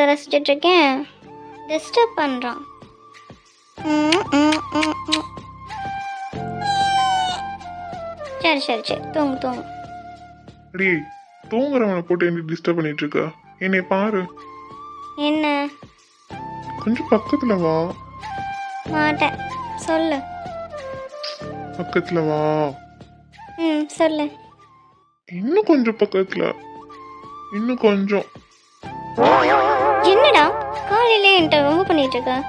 பண்ணுறத ரசிச்சிட்டு இருக்கேன் டிஸ்டர்ப் பண்ணுறான். சரி சரி சரி. தூங்கு தூங்கு. அடி தூங்குறவனை போட்டு என்ன டிஸ்டர்ப் பண்ணிட்டு இருக்க என்னை பாரு. என்ன? கொஞ்சம் பக்கத்துல வா. மாட்டேன். சொல்லு. பக்கத்துல வா. ம் சொல்லு. இன்னும் கொஞ்சம் பக்கத்துல. இன்னும் கொஞ்சம். என்னடா? காலையிலே என்கிட்ட ரொம்ப பண்ணிட்டு இருக்க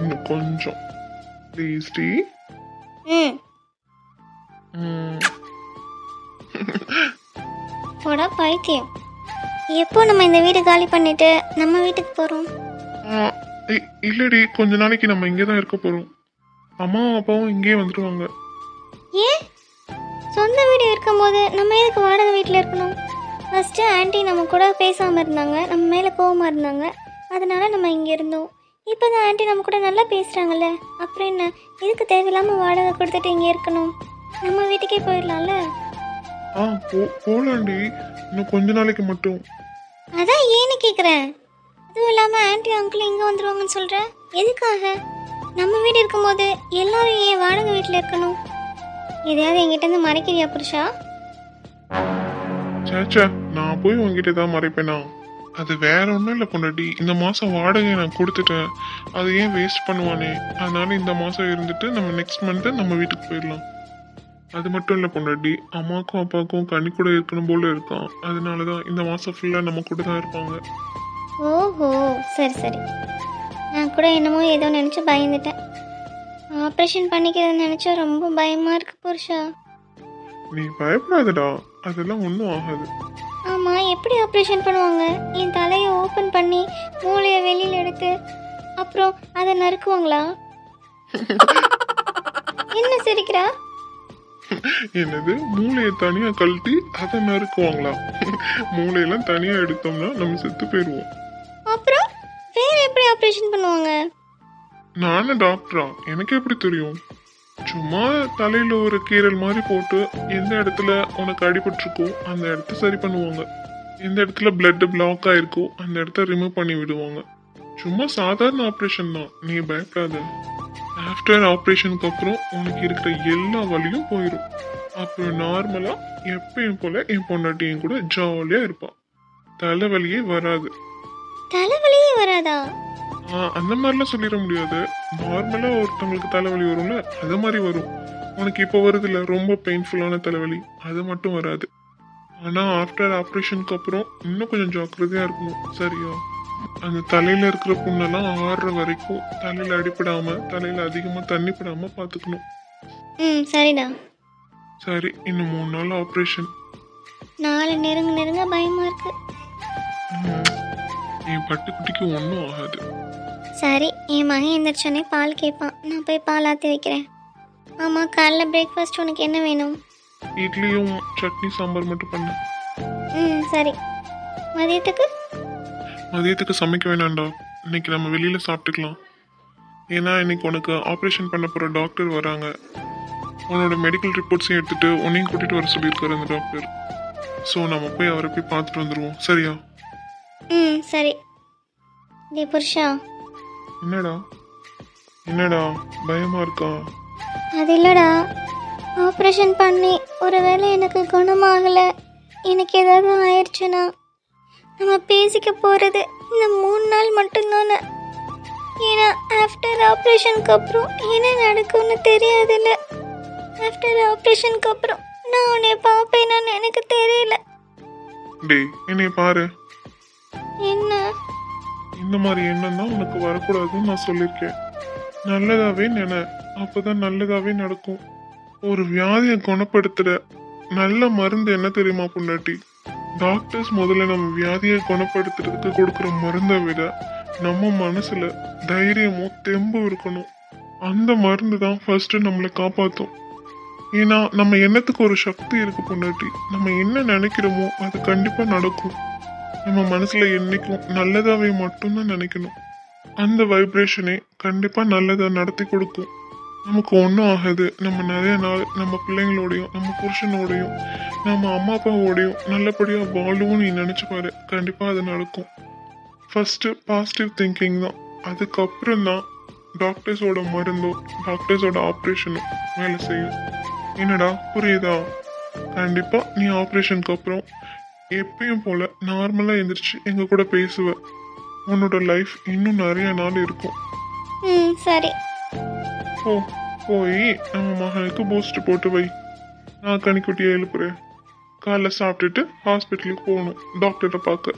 இன்னும் கொஞ்சம். ப்ளீஸ் டி ம். போடா பைத்தியம். எப்போ நம்ம இந்த வீடு காலி பண்ணிட்டு நம்ம வீட்டுக்கு இ- இல்லடி கொஞ்ச நாளைக்கு நம்ம இங்கே தான் இருக்க போறோம். அம்மாவும் அப்பாவும் இங்கேயே வந்துருவாங்க. ஏன்? சொந்த வீடு இருக்கும்போது நம்ம எதுக்கு வாடகை வீட்டில் இருக்கணும்? ஃபஸ்ட்டு ஆன்ட்டி நம்ம கூட பேசாமல் இருந்தாங்க. நம்ம மேலே கோவமாக இருந்தாங்க. அதனால நம்ம இங்கே இருந்தோம். இப்போ தான் ஆன்ட்டி நம்ம கூட நல்லா பேசுகிறாங்கல்ல அப்புறம் என்ன? இதுக்கு தேவையில்லாமல் வாடகை கொடுத்துட்டு இங்கே இருக்கணும்? நம்ம வீட்டுக்கே போயிடலாம்ல? ஆ போ போலாண்டி இன்னும் கொஞ்ச நாளைக்கு மட்டும். அதான் ஏன்னு கேட்குறேன் அதுவும் இல்லாமல் ஆன்ட்டி அங்கிள் இங்கே வந்துருவாங்கன்னு சொல்கிற எதுக்காக? நம்ம வீடு இருக்கும்போது எல்லாரும் ஏன் வாடகை வீட்டில் இருக்கணும்? எதையாவது என்கிட்ட இருந்து மறைக்கிறியா புருஷா? சேச்சா. நான் போய் உங்ககிட்ட தான் மறைப்பேனா? அது வேற ஒன்றும் இல்லை பொண்டாட்டி. இந்த மாதம் வாடகையை நான் கொடுத்துட்டேன். அதை ஏன் வேஸ்ட் பண்ணுவானே? அதனால இந்த மாதம் இருந்துட்டு நம்ம நெக்ஸ்ட் மந்த்து நம்ம வீட்டுக்கு போயிடலாம். அது மட்டும் இல்லை பொண்டாட்டி. அம்மாக்கும் அப்பாவுக்கும் கனி கூட இருக்கணும் போல இருக்கான். அதனால தான் இந்த மாதம் ஃபுல்லாக நம்ம கூட தான் இருப்பாங்க. ஓஹோ சரி சரி. நான் கூட என்னமோ ஏதோ நினச்சி பயந்துட்டேன். ஆப்ரேஷன் பண்ணிக்கிறத நினச்சா ரொம்ப பயமாக இருக்கு புருஷா. நீ பயப்படாதடா. அதெல்லாம் ஒன்றும் ஆகாது. ஆமாம் எப்படி ஆப்ரேஷன் பண்ணுவாங்க? என் தலையை ஓப்பன் பண்ணி மூளையை வெளியில் எடுத்து அப்புறம் அதை நறுக்குவாங்களா? என்ன சிரிக்கிறா? என்னது? மூளையை தனியாக கழட்டி அதை நறுக்குவாங்களா? மூளையெல்லாம் தனியாக எடுத்தோம்னா நம்ம செத்து போயிடுவோம். அப்புறம் வேற எப்படி ஆப்ரேஷன் பண்ணுவாங்க? நானும் டாக்டரா எனக்கு எப்படி தெரியும்? சும்மா தலையில ஒரு கீரல் மாதிரி போட்டு எந்த இடத்துல உனக்கு அடிபட்டிருக்கோ அந்த இடத்த சரி பண்ணுவாங்க. எந்த இடத்துல பிளட் பிளாக் ஆயிருக்கோ அந்த இடத்த ரிமூவ் பண்ணி விடுவாங்க. சும்மா சாதாரண ஆப்ரேஷன் தான். நீ பயப்படாத. ஆஃப்டர் ஆப்ரேஷனுக்கு அப்புறம் உனக்கு இருக்கிற எல்லா வலியும் போயிடும் அப்புறம் நார்மலா எப்பயும் போல என் பொண்டாட்டியும் என் கூட ஜாலியா இருப்பான் தலைவலியே வராது. தலைவலியே வராதா? அந்த மாதிரிலாம் சொல்லிட முடியாது. நார்மலா ஒருத்தவங்களுக்கு தலைவலி வரும்ல அது மாதிரி வரும். உனக்கு இப்போ வருதுல்ல ரொம்ப பெயின்ஃபுல்லான தலைவலி அது மட்டும் வராது. ஆனா ஆஃப்டர் ஆப்ரேஷனுக்கு அப்புறம் இன்னும் கொஞ்சம் ஜாக்கிரதையா இருக்கணும் சரியா? அந்த தலையில இருக்கிற புண்ணெல்லாம் ஆறுற வரைக்கும் தலையில அடிபடாம தலையில அதிகமா தண்ணி படாம பாத்துக்கணும் ம் சரிடா. சரி இன்னும் மூணு நாள் ஆப்ரேஷன் நாலு நெருங்க நெருங்க பயமாக இருக்கு. என் பட்டுக்குட்டிக்கு ஒன்றும் ஆகாது. சரி என் மகன் எந்திரிச்சோடனே பால் கேட்பான். நான் போய் பால் ஆற்றி வைக்கிறேன். ஆமாம் காலைல பிரேக்ஃபாஸ்ட் உனக்கு என்ன வேணும்? இட்லியும் சட்னி சாம்பார் மட்டும் பண்ணு. ம் சரி. மதியத்துக்கு? மதியத்துக்கு சமைக்க வேணாம்டா. இன்னைக்கு நம்ம வெளியில சாப்பிட்டுக்கலாம். ஏன்னா இன்னைக்கு உனக்கு ஆப்ரேஷன் பண்ண போற டாக்டர் வராங்க. உன்னோட மெடிக்கல் ரிப்போர்ட்ஸையும் எடுத்துட்டு உன்னையும் கூட்டிட்டு வர சொல்லியிருக்காரு அந்த டாக்டர் ஸோ நம்ம போய் அவரை போய் பார்த்துட்டு வந்துடுவோம் சரியா? ம் சரி. டே புருஷா. என்னடா? என்னடா? பயமா இருக்கா? அது இல்லைடா. ஆப்ரேஷன் பண்ணி ஒருவேளை எனக்கு குணமாகலை. எனக்கு ஏதாவது ஆயிடுச்சுன்னா நம்ம பேசிக்க போகிறது இந்த மூணு நாள் மட்டும்தானே? ஏன்னா ஆஃப்டர் ஆப்ரேஷனுக்கு அப்புறம் என்ன நடக்கும்னு தெரியாதுல்ல. ஆஃப்டர் ஆப்ரேஷனுக்கு அப்புறம் நான் உன்னை பார்ப்பேனான்னு எனக்கு தெரியல. டேய் என்னைய பாரு. என்ன? இந்த மாதிரி எண்ணம் தான் உனக்கு வரக்கூடாதுன்னு நான் சொல்லியிருக்கேன். நல்லதாவே நினை. அப்பதான் நல்லதாவே நடக்கும். ஒரு வியாதியை குணப்படுத்துற நல்ல மருந்து என்ன தெரியுமா பொண்டாட்டி? டாக்டர்ஸ் முதல்ல நம்ம வியாதியை குணப்படுத்துறதுக்கு கொடுக்குற மருந்தை விட நம்ம மனசுல தைரியமும் தெம்பும் இருக்கணும். அந்த மருந்து தான் ஃபர்ஸ்ட் நம்மளை காப்பாற்றும் ஏன்னா நம்ம எண்ணத்துக்கு ஒரு சக்தி இருக்கு பொண்டாட்டி. நம்ம என்ன நினைக்கிறோமோ அது கண்டிப்பா நடக்கும். நம்ம மனசுல என்னைக்கும் நல்லதாவே மட்டும்தான் நினைக்கணும். அந்த வைப்ரேஷனே கண்டிப்பா நல்லதா நடத்தி கொடுக்கும். நமக்கு ஒன்றும் ஆகாது. நம்ம நிறைய நாள் நம்ம பிள்ளைங்களோடையும் நம்ம புருஷனோடையும் நம்ம அம்மா அப்பாவோடையும் நல்லபடியாக வாழுவோம் நீ நினச்சி பாரு. கண்டிப்பாக அது நடக்கும். ஃபஸ்ட்டு பாசிட்டிவ் திங்கிங் தான். அதுக்கப்புறம் தான் டாக்டர்ஸோட மருந்தும் டாக்டர்ஸோட ஆப்ரேஷனும் வேலை செய்யும். என்னடா? புரியுதா? கண்டிப்பாக நீ ஆப்ரேஷனுக்கு அப்புறம் எப்பயும் போல நார்மலாக எந்திரிச்சு எங்கள் கூட பேசுவ. உன்னோட லைஃப் இன்னும் நிறைய நாள் இருக்கும். ம் சரி. போ போய் நம்ம மகனுக்கு பூஸ்ட் போட்டு வை. நான் கனிக்குட்டியை எழுப்புறேன். காலைல சாப்பிட்டுட்டு ஹாஸ்பிட்டலுக்கு போகணும். டாக்டரை பார்க்க.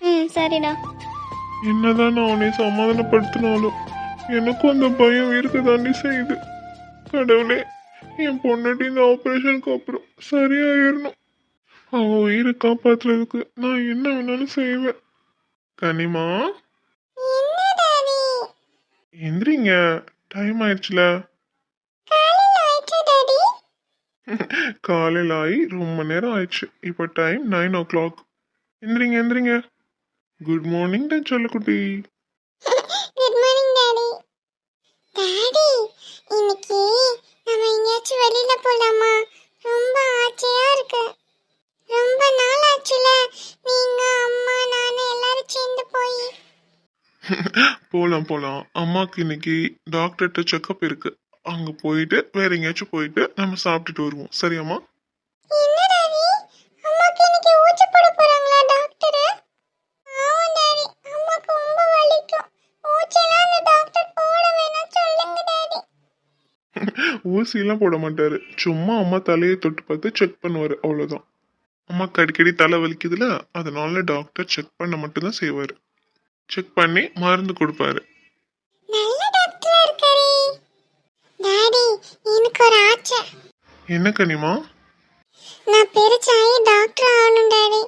ம் சரிடா. என்னதான் நான் உன்னை சமாதானப்படுத்தினாலும் எனக்கும் அந்த பயம் இருக்குதாண்டி செய்யுது. கடவுளே என் பொண்ணாட்டி இந்த ஆப்ரேஷனுக்கு அப்புறம் சரியாயிடணும் அவ உயிரை காப்பாத்துறதுக்கு நான் என்ன வேணாலும் செய்வேன். கனிமா எந்திரிங்க. டைம் ஆயிடுச்சுல. காலையில் காலையில் ஆகி ரொம்ப நேரம் ஆயிடுச்சு. இப்போ டைம் நைன் ஓ கிளாக் எந்திரிங்க எந்திரிங்க. குட் மார்னிங் தான் சொல்லக்குட்டி குட் மார்னிங் டாடி. டாடி இன்னைக்கு நம்ம எங்கேயாச்சும் வெளியில போலாமா? ரொம்ப ஆச்சரியா இருக்கு. ரொம்ப நாள் ஆச்சுல நீங்க அம்மா நானு எல்லாரும் சேர்ந்து போய். போகலாம் போகலாம் அம்மாவுக்கு இன்னைக்கு டாக்டர்கிட்ட செக்கப் இருக்கு. அங்கே போயிட்டு வேற எங்கேயாச்சும் போயிட்டு நம்ம சாப்பிட்டுட்டு வருவோம். சரியாம்மா? அம்மாக்கு அம்மாக்கு ஊசியெல்லாம் போட மாட்டாரு. சும்மா அம்மா தலையை தொட்டு பார்த்து செக் பண்ணுவார். அவ்வளோதான் அம்மாக்கு அடிக்கடி தலை வலிக்குதுல அதனால டாக்டர் செக் பண்ண மட்டும்தான் செய்வார். செக் பண்ணி மருந்து கொடுப்பாரு. என்ன கனிமா? நான் பெருசாயி டாக்டர் ஆகணும் டாடி.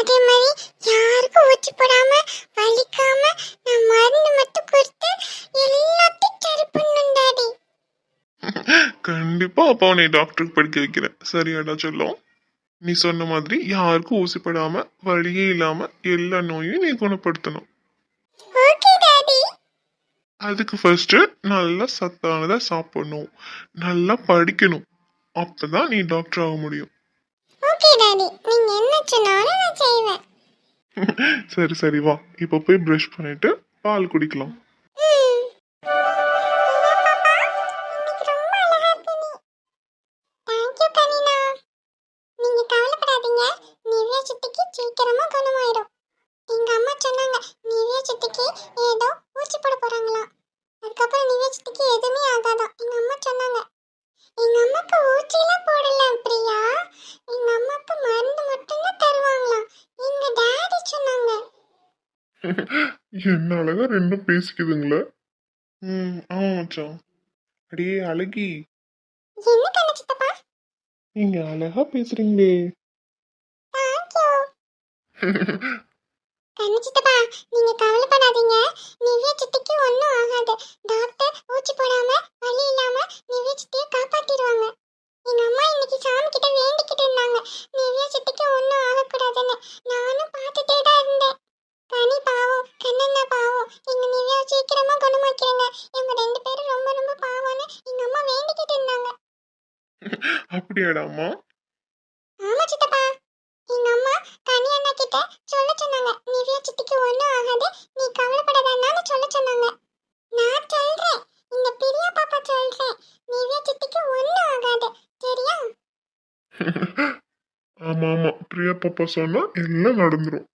அதே மாதிரி யாருக்கும் ஊசி போடாம வலிக்காம நான் மருந்து மட்டும் கொடுத்து எல்லாத்தையும் சரி பண்ணணும் டாடி. கண்டிப்பா அப்பா உன்னை டாக்டருக்கு படிக்க வைக்கிறேன். சரியாடா சொல்லும். நீ சொன்ன மாதிரி யாருக்கும் ஊசி படாம வழியே இல்லாம எல்லா நோயும் நீ குணப்படுத்தணும். அதுக்கு ஃபர்ஸ்ட் நல்லா சத்தானதா சாப்பிடணும். நல்லா படிக்கணும். அப்பதான் நீ டாக்டர் ஆக முடியும். சரி சரி வா. இப்போ போய் ப்ரஷ் பண்ணிட்டு பால் குடிக்கலாம். என்ன அழகா ரெண்டும் பேசிக்குதுங்களே? ம் ஆமா மச்சான். அடியே அழகி. என்ன கண்ணு சித்தப்பா? நீங்க அழகா பேசுறீங்களே. கண்ணு சித்தப்பா நீங்க கவலைப்படாதீங்க. நிவ்யா சித்திக்கு ஒன்றும் ஆகாது. டாக்டர் ஊசி போடாம வலி இல்லாம நிவ்யா சித்தியை காப்பாத்திடுவாங்க. எங்க அம்மா இன்னைக்கு சாமி கிட்ட வேண்டிக்கிட்டு இருந்தாங்க. அப்படியாடாம்மா ஆமா சித்தப்பா. எங்க அம்மா கனி அண்ணா கிட்ட சொல்ல சொன்னாங்க. நிவ்யா சித்திக்கு ஒண்ணும் ஆகாது. நீ கவலைப்படாதன்னு சொல்ல சொன்னாங்க. நான் சொல்றேன். இந்த பிரியா பாப்பா சொல்றேன். நிவ்யா சித்திக்கு ஒண்ணும் ஆகாது. சரியா? ஆமா ஆமா. பிரியா பாப்பா சொன்னா எல்லாம் நடந்துரும்.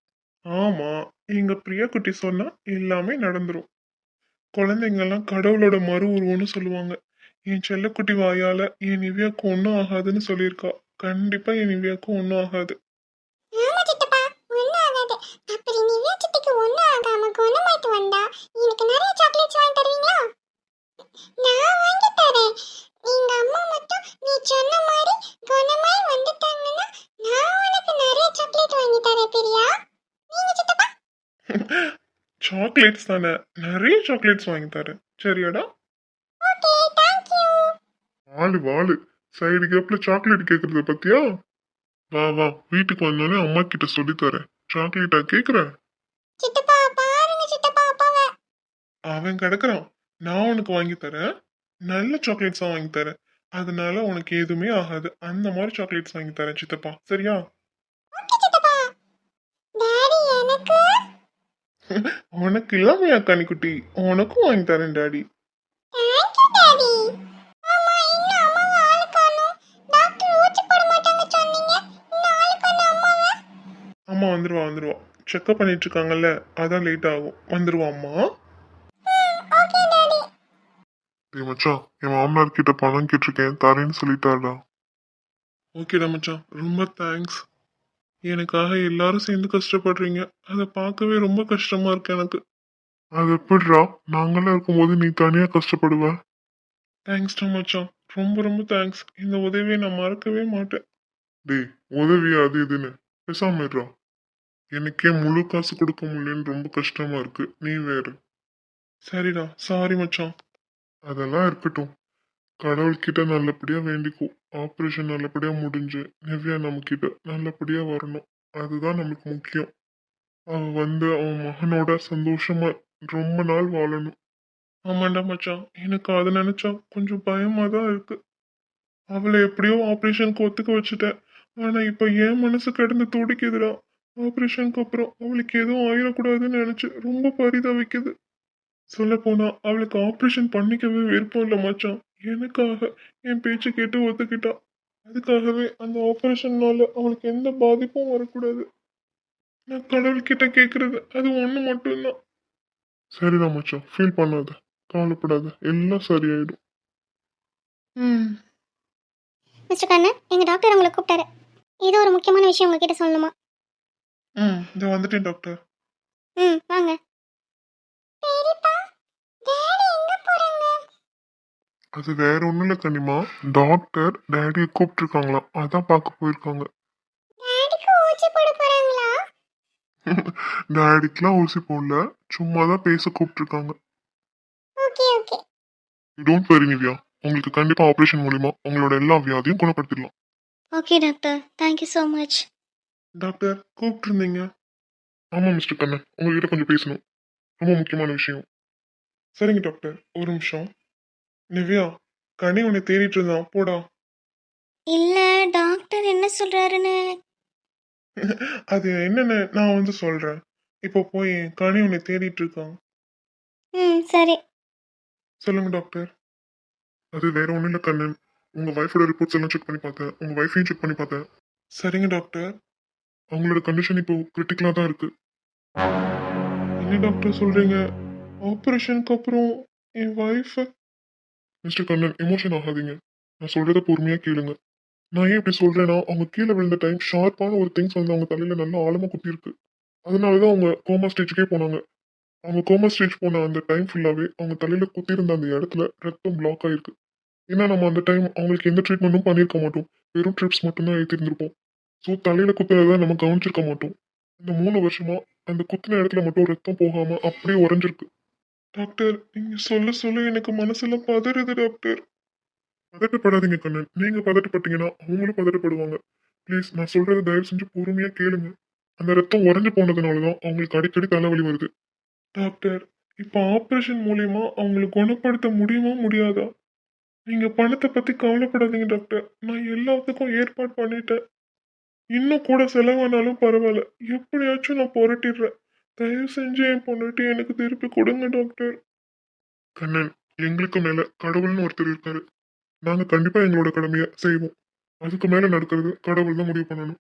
ஆமா. எங்க பிரியா குட்டி சொன்னா எல்லாமே நடந்துரும். குழந்தைங்கெல்லாம் கடவுளோட மறு உருவம்னு சொல்லுவாங்க. என் செல்லக்குட்டி வாயால என் நிவ்யாக்கு ஒன்றும் ஆகாதுன்னு சொல்லியிருக்கா. கண்டிப்பா என் நிவ்யாக்கு ஒன்றும் ஆகாது. ஆமா சித்தப்பா ஒண்ணும் ஆகாது. அப்படி நிவ்யா சித்திக்கு ஒண்ணும் ஆகாம குணமாயிட்டு வந்தா எனக்கு நிறைய சாக்லேட்ஸ் வாங்கி தருவீங்களா? நான் வாங்கி தரேன். எங்க அம்மா மட்டும் நீ சொன்ன மாதிரி குணமாய் வந்துட்டாங்கன்னா நான் உனக்கு நிறைய சாக்லேட் வாங்கி தரேன் பிரியா. நீங்க சித்தப்பா. சாக்லேட்ஸ் தானே? நிறைய சாக்லேட்ஸ் வாங்கி தரேன். சரியாடா? வாளு வாளு. சைடு கேப்ல சாக்லேட் கேக்குறத பத்தியா? வா வா. வீட்டுக்கு வந்தோடனே அம்மா கிட்ட சொல்லி தரேன் சாக்லேட்டா கேக்குற அப்பாவை. அவன் கிடக்குறான். நான் உனக்கு வாங்கி தரேன். நல்ல சாக்லேட்ஸா வாங்கி தரேன். அதனால உனக்கு எதுவுமே ஆகாது. அந்த மாதிரி சாக்லேட்ஸ் வாங்கி தரேன் சித்தப்பா. சரியா? உனக்கு இல்லாமையா கனிக்குட்டி உனக்கும் வாங்கி தரேன் டாடி. அம்மா வந்துருவா வந்துருவா. செக்அப் பண்ணிட்டு இருக்காங்கல்ல அதான் லேட் ஆகும். வந்துருவா அம்மா ஓகே டாடி டேய் மச்சான் என் மாமனார் கிட்ட பணம் கேட்டிருக்கேன் தரேன்னு சொல்லிட்டாடா ஓகேடா மச்சான். ரொம்ப தேங்க்ஸ் எனக்காக எல்லாரும் சேர்ந்து கஷ்டப்படுறீங்க. அதை பார்க்கவே ரொம்ப கஷ்டமா இருக்கு எனக்கு. அது எப்படிடா? நாங்களாம் இருக்கும்போது நீ தனியா கஷ்டப்படுவ? தேங்க்ஸ்டா மச்சான். ரொம்ப ரொம்ப தேங்க்ஸ் இந்த உதவியை நான் மறக்கவே மாட்டேன். டேய் உதவி அது இதுன்னு. பேசாம இருடா. எனக்கே முழு காசு கொடுக்க முடியலன்னு ரொம்ப கஷ்டமா இருக்கு. நீ வேற. சரிடா. சாரி மச்சான். அதெல்லாம் இருக்கட்டும். கடவுள்கிட்ட நல்லபடியா வேண்டிக்கும் ஆப்ரேஷன் நல்லபடியா முடிஞ்சு நிவ்யா நம்ம கிட்ட நல்லபடியா வரணும். அதுதான் நமக்கு முக்கியம். அவன் வந்து அவன் மகனோட சந்தோஷமா ரொம்ப நாள் வாழணும். ஆமாண்டா மச்சான். எனக்கு அதை நினைச்சா கொஞ்சம் பயமா தான் இருக்கு. அவளை எப்படியோ ஆப்ரேஷனுக்கு ஒத்துக்க வச்சுட்டேன். ஆனா இப்ப என் மனசு கிடந்து துடிக்குதுடா. ஆப்ரேஷனுக்கு அப்புறம் அவளுக்கு எதுவும் ஆயிடக்கூடாதுன்னு நினச்சி ரொம்ப பரிதவிக்குது சொல்லப்போனால் அவளுக்கு ஆப்ரேஷன் பண்ணிக்கவே விருப்பம் இல்லை மச்சான். எனக்காக என் பேச்சு கேட்டு ஒத்துக்கிட்டா. அதுக்காகவே அந்த ஆப்ரேஷன்னால அவளுக்கு எந்த பாதிப்பும் வரக்கூடாது. நான் கடவுள்கிட்ட கேட்குறது அது ஒன்று மட்டும்தான். சரிதான் மச்சான். ஃபீல் பண்ணாத. கவலைப்படாத. எல்லாம் சரியாயிடும். ம். மிஸ்டர் கண்ணன் எங்கள் டாக்டர் உங்களை கூப்பிட்டாரு. ஏதோ ஒரு முக்கியமான விஷயம் உங்ககிட்ட சொல்லணுமா? ம். இந்த வந்துட்டேன் டாக்டர் ம் வாங்க. பெரியப்பா டாடி எங்க போறாங்க? அது வேற ஒண்ணும் இல்ல கனிமா. டாக்டர் டேடியை கூப்பிட்டுருக்காங்களாம். அதான் பார்க்க போயிருக்காங்க. டாடிக்கு ஊசி போட போறாங்களா? டேடிக்கெலாம் ஊசி போடல. சும்மா தான் பேச கூப்பிட்டுருக்காங்க. Okay okay. Don't worry Nivya. உங்களுக்கு கண்டிப்பா ஆபரேஷன் மூலியமா உங்களோட எல்லா வியாதியும் குணப்படுத்திடலாம். Okay doctor thank you so much doctor கூப்பிட்டுருந்தீங்க. ஆமா மிஸ்டர் கண்ணன். உங்ககிட்ட கொஞ்சம் பேசணும். ரொம்ப முக்கியமான விஷயம். சரிங்க டாக்டர். ஒரு நிமிஷம். நிவ்யா கனி உன்னை தேடிட்டு இருந்தான். போடா. இல்ல டாக்டர் என்ன சொல்றாருன்னு? அது என்னன்னு நான் வந்து சொல்றேன். இப்போ போய் கனி உன்னை தேடிட்டு இருக்கான். ம் சரி. சொல்லுங்க டாக்டர். அது வேற ஒன்றும் இல்லை கண்ணன். உங்க ஒய்ஃபோட ரிப்போர்ட்ஸ் எல்லாம் செக் பண்ணி பார்த்தேன். உங்க ஒய்ஃபையும் செக் பண்ணி பார்த்தேன். சரிங்க டாக்டர். அவங்களோட கண்டிஷன் இப்போ கிரிட்டிக்கலாக தான் இருக்கு. என்ன டாக்டர் சொல்றீங்க? ஆப்ரேஷனுக்கு அப்புறம் என் ஒய்ஃப் மிஸ்டர் கண்ணன் எமோஷன் ஆகாதீங்க. நான் சொல்றத பொறுமையாக கேளுங்க. நான் ஏன் இப்படி சொல்றேன்னா அவங்க கீழே விழுந்த டைம் ஷார்ப்பான ஒரு திங்ஸ் வந்து அவங்க தலையில நல்லா ஆழமா குத்திருக்கு அதனால தான் அவங்க கோமா ஸ்டேஜுக்கே போனாங்க. அவங்க கோமா ஸ்டேஜ் போன அந்த டைம் ஃபுல்லாகவே அவங்க தலையில குத்திருந்த அந்த இடத்துல ரத்தம் பிளாக் ஆயிருக்கு. ஏன்னா நம்ம அந்த டைம் அவங்களுக்கு எந்த ட்ரீட்மெண்ட்டும் பண்ணியிருக்க மாட்டோம். வெறும் ட்ரிப்ஸ் மட்டும்தான் ஏற்றிருந்திருப்போம் ஸோ தலையில குத்துறதை நம்ம கவனிச்சிருக்க மாட்டோம். இந்த மூணு வருஷமா அந்த குத்தின இடத்துல மட்டும் ரத்தம் போகாம அப்படியே உறைஞ்சிருக்கு. டாக்டர் நீங்க சொல்ல சொல்ல எனக்கு மனசெல்லாம் பதறுது டாக்டர் பதட்டப்படாதீங்க கண்ணன். நீங்க பதட்டப்பட்டீங்கன்னா அவங்களும் பதட்டப்படுவாங்க. ப்ளீஸ் நான் சொல்றதை தயவு செஞ்சு பொறுமையா கேளுங்க. அந்த ரத்தம் உறைஞ்சு போனதுனால தான் அவங்களுக்கு அடிக்கடி தலைவலி வருது. டாக்டர் இப்போ ஆப்ரேஷன் மூலியமா அவங்களை குணப்படுத்த முடியுமா முடியாதா? நீங்க பணத்தை பத்தி கவலைப்படாதீங்க டாக்டர் நான் எல்லாத்துக்கும் ஏற்பாடு பண்ணிட்டேன். இன்னும் கூட செலவானாலும் பரவாயில்ல. எப்படியாச்சும் நான் புரட்டிடுறேன். தயவு செஞ்சு என் பொண்ணுட்டு எனக்கு திருப்பி கொடுங்க டாக்டர். கண்ணன் எங்களுக்கு மேல கடவுள்னு ஒருத்தர் இருக்காரு. நாங்க கண்டிப்பா எங்களோட கடமையை செய்வோம். அதுக்கு மேல நடக்கிறது கடவுள் தான் முடிவு பண்ணணும்.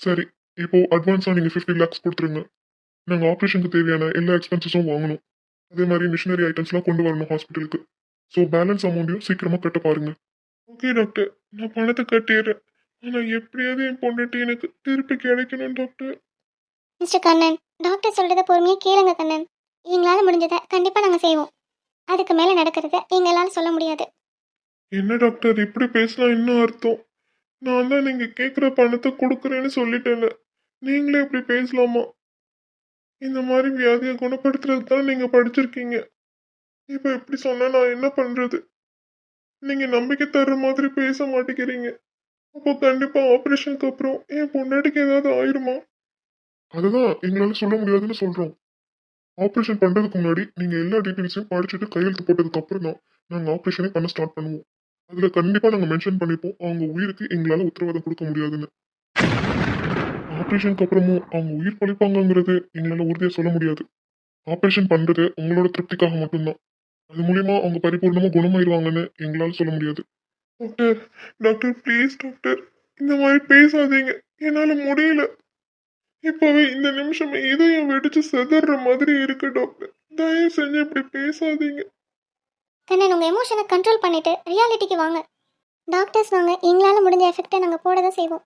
சரி இப்போ அட்வான்ஸா நீங்க 50 லேக்ஸ் கொடுத்துருங்க. நாங்க ஆப்ரேஷனுக்கு தேவையான எல்லா எக்ஸ்பென்சஸும் வாங்கணும். அதே மாதிரி மிஷினரி ஐட்டம்ஸ்லாம் கொண்டு வரணும் ஹாஸ்பிட்டலுக்கு ஸோ பேலன்ஸ் அமௌண்ட்டையும் சீக்கிரமா கட்ட பாருங்க. ஓகே டாக்டர் நான் பணத்தை கட்டிடுறேன். ஆனா எப்படியாவது என் பொண்ணுட்டு எனக்கு திருப்பி கிடைக்கணும் டாக்டர் மிஸ்டர் கண்ணன் டாக்டர் சொல்றத பொறுமையா கேளுங்க கண்ணன். எங்களால முடிஞ்சதை கண்டிப்பா நாங்க செய்வோம். அதுக்கு மேல நடக்கிறத எங்களால சொல்ல முடியாது. என்ன டாக்டர் இப்படி பேசலாம் இன்னும் அர்த்தம். நான் தான் நீங்க கேட்குற பணத்தை கொடுக்குறேன்னு சொல்லிட்டேன்ல. நீங்களே இப்படி பேசலாமா? இந்த மாதிரி வியாதியை குணப்படுத்துறது தான் நீங்க படிச்சிருக்கீங்க. இப்போ இப்படி சொன்னா நான் என்ன பண்றது? நீங்க நம்பிக்கை தர்ற மாதிரி பேச மாட்டேங்கிறீங்க. அப்போ கண்டிப்பா ஆபரேஷனுக்கு அப்புறம் என் பொண்டாட்டிக்கு ஏதாவது ஆயிருமா? அதுதான் எங்களால சொல்ல முடியாதுன்னு சொல்றோம். ஆப்ரேஷன் பண்றதுக்கு முன்னாடி நீங்க எல்லா டீட்டெயில்ஸையும் படிச்சுட்டு கையெழுத்து போட்டதுக்கு அப்புறம் தான் நாங்க ஆப்ரேஷனே பண்ண ஸ்டார்ட் பண்ணுவோம். அதுல கண்டிப்பா நாங்க மென்ஷன் பண்ணிப்போம் அவங்க உயிருக்கு எங்களால உத்தரவாதம் கொடுக்க முடியாதுன்னு. ஆப்ரேஷனுக்கு அப்புறமும் அவங்க உயிர் பழிப்பாங்கங்கிறது எங்களால உறுதியா சொல்ல முடியாது. ஆப்ரேஷன் பண்றது உங்களோட திருப்திக்காக மட்டும்தான். அது மூலியமா அவங்க பரிபூர்ணமா குணமாயிருவாங்கன்னு எங்களால சொல்ல முடியாது. டாக்டர் டாக்டர் ப்ளீஸ் டாக்டர் இந்த மாதிரி பேசாதீங்க. என்னால முடியல. இப்பவே இந்த நிமிஷம் இதயம் வெடிச்சு செதற மாதிரி இருக்கு டாக்டர். தயவு செஞ்சு இப்படி பேசாதீங்க. கண்ணன் உங்கள் எமோஷனை கண்ட்ரோல் பண்ணிட்டு ரியாலிட்டிக்கு வாங்க. டாக்டர்ஸ் நாங்கள் எங்களால் முடிஞ்ச எஃபெக்டை நாங்கள் போட தான் செய்வோம்.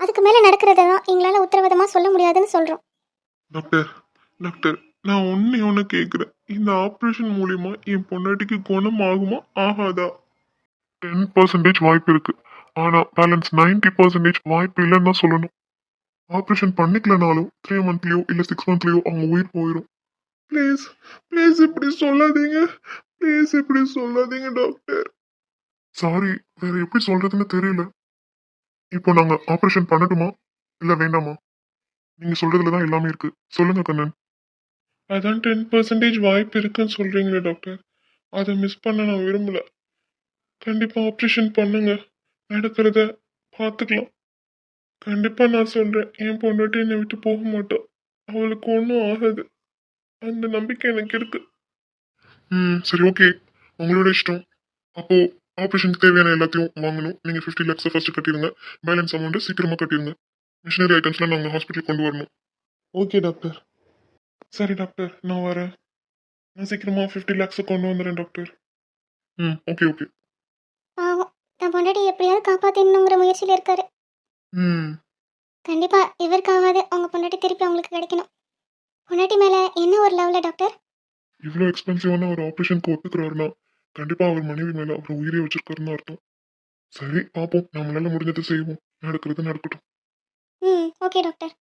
அதுக்கு மேலே நடக்கிறத தான் எங்களால் உத்தரவாதமாக சொல்ல முடியாதுன்னு சொல்கிறோம் டாக்டர் டாக்டர் நான் ஒன்னு ஒன்று கேட்குறேன் இந்த ஆப்ரேஷன் மூலியமா என் பொண்டாட்டிக்கு குணம் ஆகுமா ஆகாதா? டென் பர்சன்டேஜ் வாய்ப்பு இருக்கு. ஆனா பேலன்ஸ் 90% பர்சன்டேஜ் வாய்ப்பு இல்லைன்னு தான் சொல்லணும். ஆப்ரேஷன் பண்ணிக்கலனாலும் த்ரீ மந்த்லயோ இல்ல சிக்ஸ் மந்த்லயோ அவங்க உயிர் போயிடும் ப்ளீஸ் ப்ளீஸ் இப்படி சொல்லாதீங்க. ப்ளீஸ் இப்படி சொல்லாதீங்க டாக்டர் சாரி வேற எப்படி சொல்றதுன்னு தெரியல. இப்போ நாங்க ஆப்ரேஷன் பண்ணட்டுமா? இல்ல வேண்டாமா? நீங்க சொல்றதுல தான் எல்லாமே இருக்கு. சொல்லுங்க கண்ணன். அதான் டென் பர்சன்டேஜ் வாய்ப்பு இருக்குன்னு சொல்றீங்களே டாக்டர் அதை மிஸ் பண்ண நான் விரும்பல. கண்டிப்பா ஆப்ரேஷன் பண்ணுங்க. நடக்கிறத பார்த்துக்கலாம் கண்டிப்பா நான் சொல்றேன். என் பொண்டாட்டி என்னை விட்டு போக மாட்டோம் அவளுக்கு ஒன்றும் ஆகாது. அந்த நம்பிக்கை எனக்கு இருக்கு. ம் சரி ஓகே உங்களோட இஷ்டம். அப்போ ஆப்ரேஷனுக்கு தேவையான எல்லாத்தையும் வாங்கணும். நீங்க ஃபிஃப்டி லேக்ஸை ஃபர்ஸ்ட் கட்டிடுங்க. பேலன்ஸ் அமௌண்ட்டு சீக்கிரமா கட்டிடுங்க. மிஷினரி ஐட்டம்ஸ்லாம் நாங்கள் ஹாஸ்பிட்டல் கொண்டு வரணும். ஓகே டாக்டர் சரி டாக்டர் நான் வரேன். நான் சீக்கிரமா ஃபிஃப்டி லேக்ஸை கொண்டு வந்துடுறேன் டாக்டர் ம் ஓகே ஓகே நான் பொண்டாட்டி எப்படியாவது காப்பாற்றணுங்கிற முயற்சியில் இருக்காரு. ம். கண்டிப்பாக இவருக்காவது அவங்க பொண்டாட்டி திருப்பி அவங்களுக்கு கிடைக்கணும். பொண்டாட்டி மேலே என்ன ஒரு லெவலில் டாக்டர்? இவ்வளோ எக்ஸ்பென்சிவான ஒரு ஆப்ரேஷனுக்கு ஒத்துக்கிறாருன்னா கண்டிப்பாக அவர் மனைவி மேலே அவர் உயிரை வச்சிருக்காருன்னு அர்த்தம். சரி பார்ப்போம் நம்மளால முடிஞ்சதை செய்வோம். நடக்கிறது நடக்கட்டும். ம் ஓகே டாக்டர்.